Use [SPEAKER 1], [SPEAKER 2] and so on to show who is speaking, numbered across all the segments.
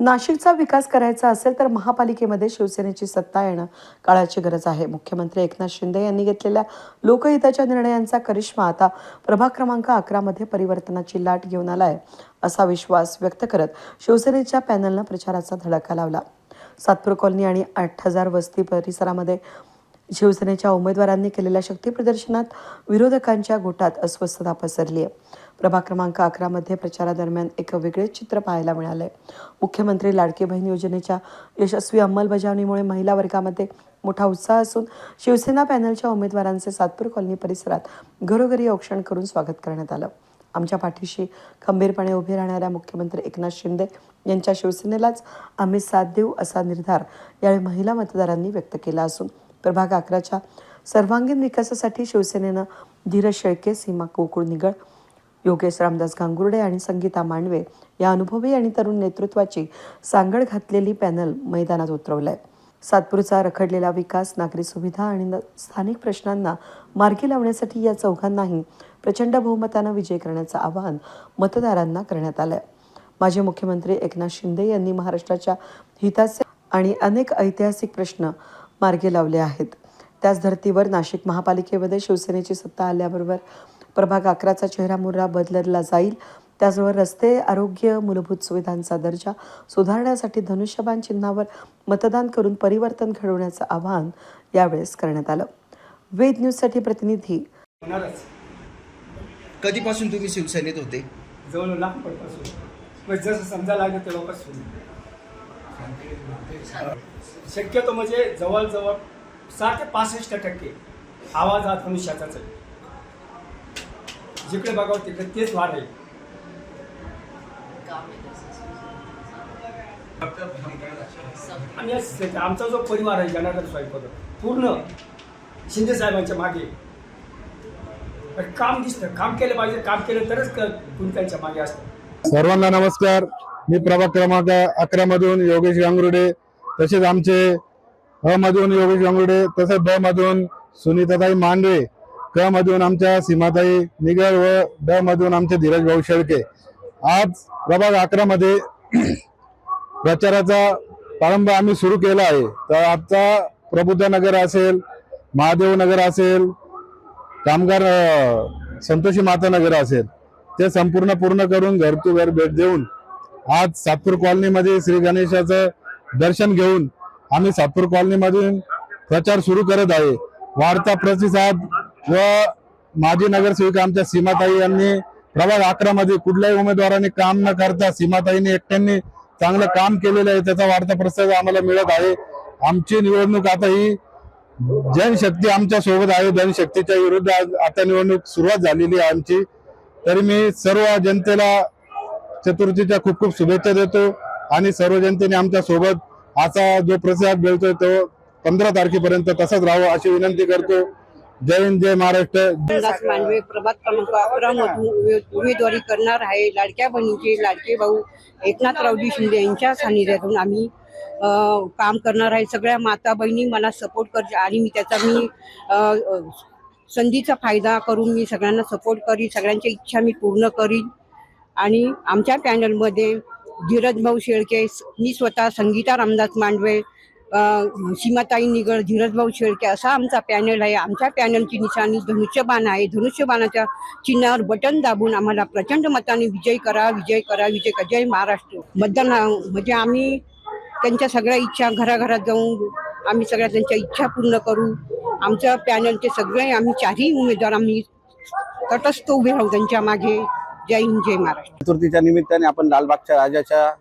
[SPEAKER 1] नाशिकचा विकास करायचा असेल तर महापालिकेमध्ये शिवसेनेची सत्ता येणं काळाची गरज आहे. मुख्यमंत्री एकनाथ शिंदे यांनी घेतलेल्या लोकहिताच्या निर्णयांचा करिश्मा आता प्रभाग क्रमांक अकरामध्ये परिवर्तनाची लाट घेऊन आलाय असा विश्वास व्यक्त करत शिवसेनेच्या पॅनलनं प्रचाराचा धडका लावला? सातपूर कॉलनी आणि आठ हजार वस्ती परिसरामध्ये शिवसेनेच्या उमेदवारांनी केलेल्या शक्तीप्रदर्शनात विरोधकांच्या गोटात अस्वस्थता पसरली आहे. प्रभाग क्रमांक अकरामध्ये प्रचारादरम्यान एक वेगळेच चित्र पाहायला मिळालं आहे मुख्यमंत्री लाडकी बहीण योजनेच्या यशस्वी अंमलबजावणीमुळे महिला वर्गामध्ये मोठा उत्साह असून शिवसेना पॅनलच्या उमेदवारांचे सातपूर कॉलनी परिसरात घरोघरी औक्षण करून स्वागत करण्यात आलं. आमच्या पाठीशी खंबीरपणे उभे राहणाऱ्या मुख्यमंत्री एकनाथ शिंदे यांच्या शिवसेनेलाच आम्ही साथ देऊ असा निर्धार यावेळी महिला मतदारांनी व्यक्त केला असून प्रभाग अकराच्या. सर्वांगीण विकासासाठी शिवसेनेनं धीरज शेळके सीमा कोकुळ निगळ योगेश रामदास गांगुर्डे आणि संगीता मांडवे या अनुभवी आणि तरुण नेतृत्वाची सांगड घातलेली पॅनल मैदानात उतरवलंय. सातपूरचा रखडलेला विकास नागरी सुविधा आणि न- स्थानिक प्रश्नांना मार्गी लावण्यासाठी या चौघांनाही प्रचंड बहुमतानं विजय करण्याचं आवाहन मतदारांना करण्यात आलंय. माजी मुख्यमंत्री एकनाथ शिंदे यांनी महाराष्ट्राच्या हिताचे आणि अनेक ऐतिहासिक प्रश्न मार्गी लावले आहेत. त्याच धर्तीवर नाशिक महापालिकेमध्ये शिवसेनेची सत्ता आल्याबरोबर प्रभाग अकराचा चेहरा मुर्रा बदलला जाईल. त्याचबरोबर रस्ते आरोग्य मूलभूत सुविधांचा दर्जा सुधारण्यासाठी धनुष्यबाण चिन्हावर मतदान करून परिवर्तन घडवण्याचं आवाहन यावेळेस करण्यात आलं. वेद न्यूजसाठी प्रतिनिधी
[SPEAKER 2] कधीपासून तुम्ही शिवसेनेत होते?
[SPEAKER 3] जवळ जसं समजा लागलं तेव्हापासून. शक्यतो म्हणजे जवळजवळ साठ ते पासष्ट टक्के आवाज आज मनुष्याचाच आहे. जिकडे बघावं तिकडे तेच वाढ आहे. आणि असं- आमचा जो परिवार आहे जनार्दन स्वयंपाक पूर्ण शिंदे साहेबांच्या मागे. काम दिसतं. काम केलं पाहिजे काम केलं तरच क- त्यांच्या मागे असतं.
[SPEAKER 4] सर्वांना नमस्कार. मी प्रभाग क्रमांक अकरा मधून योगेश गांगुर्डे तसेच आमचे अ मधून योगेश गांगुर्डे तसेच ब मधून सुनीताताई मांडवे क मधून आमच्या सीमाताई निगर व ड मधून आमचे धीरज भाऊ शेळके. आज प्रभाग अकरा मध्ये प्रचाराचा प्रारंभ आम्ही सुरू केला आहे. तर आजचा प्रबुद्ध नगर असेल महादेव नगर असेल कामगार संतोषी माता नगर असेल ते संपूर्ण पूर्ण करून घर टू घर भेट देऊन आज सातपूर कॉलनीमध्ये श्री गणेशाचं दर्शन घेऊन आम्ही सातपूर कॉलनीमधून प्रचार सुरू करत आहे. वाढता प्रतिसाद व माजी नगरसेविका आमच्या सीमाताई यांनी प्रभाग अकरा मध्ये कुठल्याही उमेदवाराने काम न करता सीमाताईने एकट्यांनी चांगलं काम केलेलं आहे. त्याचा वाढता प्रतिसाद आम्हाला मिळत आहे. आमची निवडणूक आता ही जनशक्ती आमच्यासोबत आहे. जनशक्तीच्या विरुद्ध आज आता निवडणूक सुरुवात झालेली आहे आमची. तरी मी सर्व जनतेला चतुर्थीच्या खूप खूप शुभेच्छा देतो आणि सर्व जनतेने आमच्यासोबत असा जो प्रतिसाद मिळतोय तो पंधरा तारखेपर्यंत तसाच राहावा अशी विनंती करतो. जय हिंद जय महाराष्ट्र.
[SPEAKER 5] मांडवे प्रभात क्रमांक अकरा मधून उमे- उमेदवारी करणार आहे. लाडक्या बहिणीचे लाडके भाऊ एकनाथरावजी शिंदे यांच्या सानिध्यातून आम्ही काम करणार आहे. सगळ्या माता बहिणी मला सपोर्ट कर आणि मी त्याचा मी संधीचा फायदा करून मी सगळ्यांना सपोर्ट करीन. सगळ्यांच्या इच्छा मी पूर्ण करीन. आणि आमच्या पॅनलमध्ये धीरज भाऊ शेळके मी स्वतः संगीता रामदास मांडवे सीमाताई निगड धीरजभाऊ शेळके असा आमचा पॅनल आहे. आमच्या पॅनलची निशाणी धनुष्यबाण आहे. धनुष्यबाणाच्या चिन्हावर बटन दाबून आम्हाला प्रचंड मताने विजय करा विजय करा विजय करा. जय महाराष्ट्र. मतदान म्हणजे आम्ही त्यांच्या सगळ्या इच्छा घराघरात जाऊन आम्ही सगळ्या त्यांच्या इच्छा पूर्ण करू. आमच्या पॅनलचे सगळे आम्ही चारही उमेदवार आम्ही तटस्थ उभे राहू त्यांच्या मागे. जय हिंद जय महाराष्ट्र.
[SPEAKER 6] चतुर्थीच्या निमित्ताने आपण लालबागच्या राजाच्या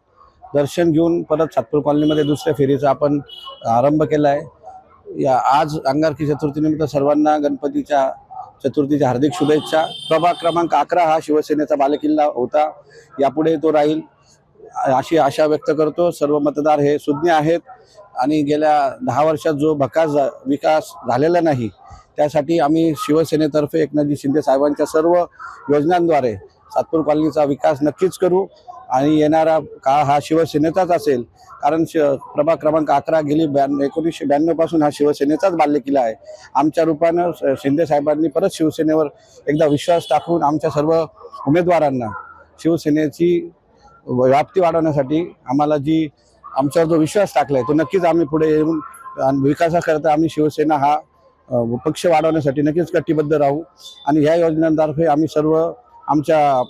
[SPEAKER 6] दर्शन घेऊन परत सातपूर कॉलनीमध्ये दुसऱ्या फेरीचा आपण आरंभ केला आहे. या आज अंगारकी चतुर्थीनिमित्त सर्वांना गणपतीच्या चतुर्थीच्या हार्दिक शुभेच्छा. प्रभाग क्रमांक अकरा हा शिवसेनेचा बालेकिल्ला होता. यापुढे तो राहील अशी आशा व्यक्त करतो. सर्व मतदार हे सुज्ञ आहेत आणि गेल्या दहा वर्षात जो भकास झा- विकास झालेला नाही त्यासाठी आम्ही शिवसेनेतर्फे एकनाथजी शिंदे साहेबांच्या सर्व योजनांद्वारे सातपूर कॉलनीचा विकास नक्कीच करू आणि येणारा काळ हा शिवसेनेचाच असेल. कारण श प्रभाग क्रमांक अकरा गेली ब्याण्णव एकोणीसशे ब्याण्णवपासून हा शिवसेनेचाच बाल्यकिल्ला आहे. आमच्या रूपानं शिंदे साहेबांनी परत शिवसेनेवर एकदा विश्वास टाकून आमच्या सर्व उमेदवारांना शिवसेनेची व्याप्ती वाढवण्यासाठी आम्हाला जी आमच्यावर जो विश्वास टाकलाय तो नक्कीच आम्ही पुढे येऊन विकासाकरता आम्ही शिवसेना हा पक्ष वाढवण्यासाठी नक्कीच कटिबद्ध राहू. आणि ह्या योजनांतर्फे आम्ही सर्व आमच्या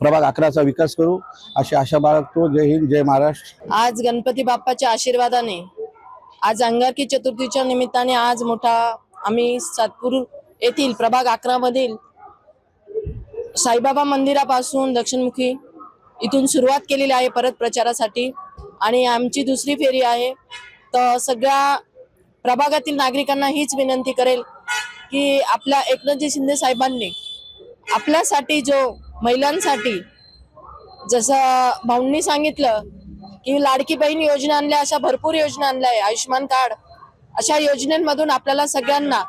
[SPEAKER 6] प्रभाग अकराचा विकास करू अशी आशा बाळगतो. जय हिंद जय महाराष्ट्र.
[SPEAKER 7] आज गणपती बाप्पाच्या आशीर्वादाने आज अंगारकी चतुर्थीच्या निमित्ताने आज मोठा आम्ही सातपूर येथील प्रभाग अकरा मधील साईबाबा मंदिरापासून दक्षिणमुखी इथून सुरुवात केलेली आहे परत प्रचारासाठी. आणि आमची दुसरी फेरी आहे तर सगळ्या प्रभागातील नागरिकांना हीच विनंती करेल की आपल्या एकनाथजी शिंदे साहेबांनी आपल्यासाठी जो महिलांसाठी जसं भाऊंनी सांगितलं की लाडकी बहीण योजना आणल्या अशा भरपूर योजना आणल्या आहे आयुष्यमान कार्ड अशा योजनेमधून आपल्याला सगळ्यांना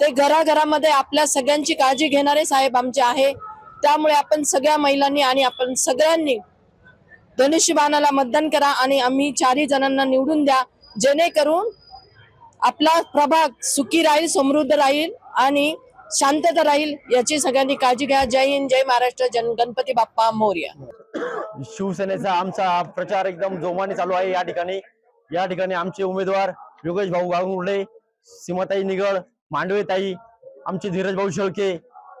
[SPEAKER 7] ते घराघरामध्ये आपल्या सगळ्यांची काळजी घेणारे साहेब आमचे आहे. त्यामुळे आपण सगळ्या महिलांनी आणि आपण सगळ्यांनी धनुष्यबाणाला मतदान करा आणि आम्ही चारही जणांना निवडून द्या. जेणेकरून आपला प्रभाग सुखी राहील समृद्ध राहील आणि शांतता राहील याची सगळ्यांनी काळजी घ्या. जय हिंद जय महाराष्ट्र जन गणपती बाप्पा मोर्या.
[SPEAKER 8] शिवसेनेचा आमचा प्रचार एकदम जोमाने चालू आहे या ठिकाणी. या ठिकाणी आमचे उमेदवार योगेश भाऊ गांगुर्डे सीमाताई निगळ मांडवेताई आमचे धीरज भाऊ शेळके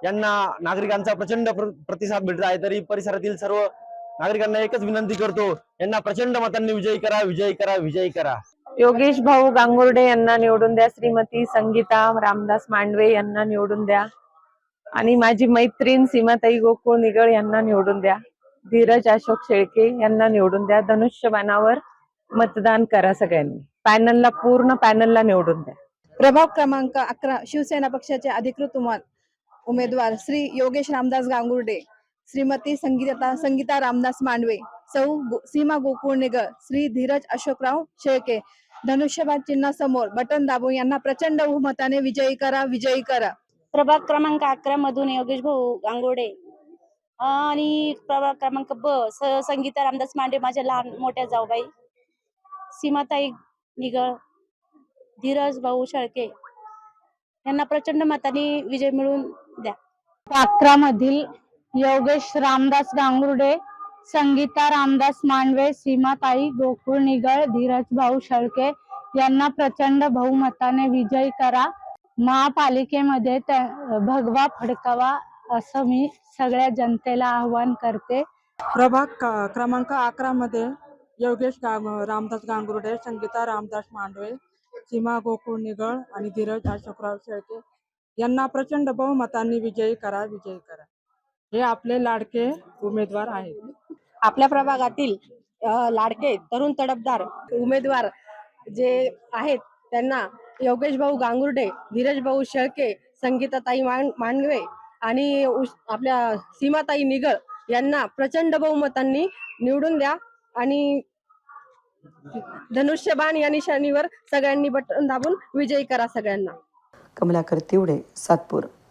[SPEAKER 8] यांना नागरिकांचा प्रचंड प्र- प्रतिसाद भेटत आहे. तरी परिसरातील सर्व नागरिकांना एकच विनंती करतो यांना प्रचंड मतांनी विजयी करा विजयी करा विजयी करा.
[SPEAKER 9] योगेश भाऊ गांगुर्डे यांना निवडून द्या. श्रीमती संगीता रामदास मांडवे यांना निवडून द्या. आणि माझी मैत्रीण सीमाताई गोकुळ निगळ यांना निवडून द्या. धीरज अशोक शेळके यांना निवडून द्या. धनुष्यबाणावर मतदान करा सगळ्यांनी. पॅनलला पूर्ण पॅनलला निवडून द्या.
[SPEAKER 10] प्रभाग क्रमांक अकरा शिवसेना पक्षाचे अधिकृत उमेदवार श्री योगेश रामदास गांगुर्डे श्रीमती संगीता संगीता रामदास मांडवे सौ सीमा गोकुळ निगळ श्री धीरज अशोकराव शेळके. धनुष्यबाद चिन्हासमोर बटन दाबून यांना प्रचंड बहुमताने विजयी करा विजयी करा.
[SPEAKER 11] प्रभाग क्रमांक अकरा मधून योगेश भाऊ गांगोडे. आणि प्रभाग क्रमांक ब स- संगीता रामदास मांडे माझ्या लहान मोठ्या जाऊबाई. सीमाताई निगळ धीरज भाऊ शेळके. यांना प्रचंड मताने विजय मिळवून द्या.
[SPEAKER 9] अकरा मधील योगेश रामदास गांगुर्डे संगीता रामदास मांडवे सीमाताई गोकुळ निगळ धीरज भाऊ शेळके यांना प्रचंड बहुमताने विजयी करा. महापालिकेमध्ये भगवा फडकावा असं मी सगळ्या जनतेला आवाहन करते.
[SPEAKER 5] प्रभाग क्रमांक अकरा मध्ये योगेश गांग- रामदास गांगुर्डे संगीता रामदास मांडवे सीमा गोकुळ निगळ आणि धीरज अशोकराव शेळके यांना प्रचंड बहुमतांनी विजयी करा विजयी करा. हे आपले लाडके उमेदवार आहेत.
[SPEAKER 10] आपल्या प्रभागातील लाडके तरुण तडफदार उमेदवार जे आहेत त्यांना योगेश भाऊ गांगुर्डे धीरज भाऊ शेळके संगीताताई मान मांडवे आणि आपल्या सीमाताई निगळ यांना प्रचंड बहुमतांनी निवडून द्या आणि धनुष्यबाण या निशाणीवर सगळ्यांनी बटन दाबून विजयी करा सगळ्यांना.
[SPEAKER 1] कमलाकर तिवडे सातपूर.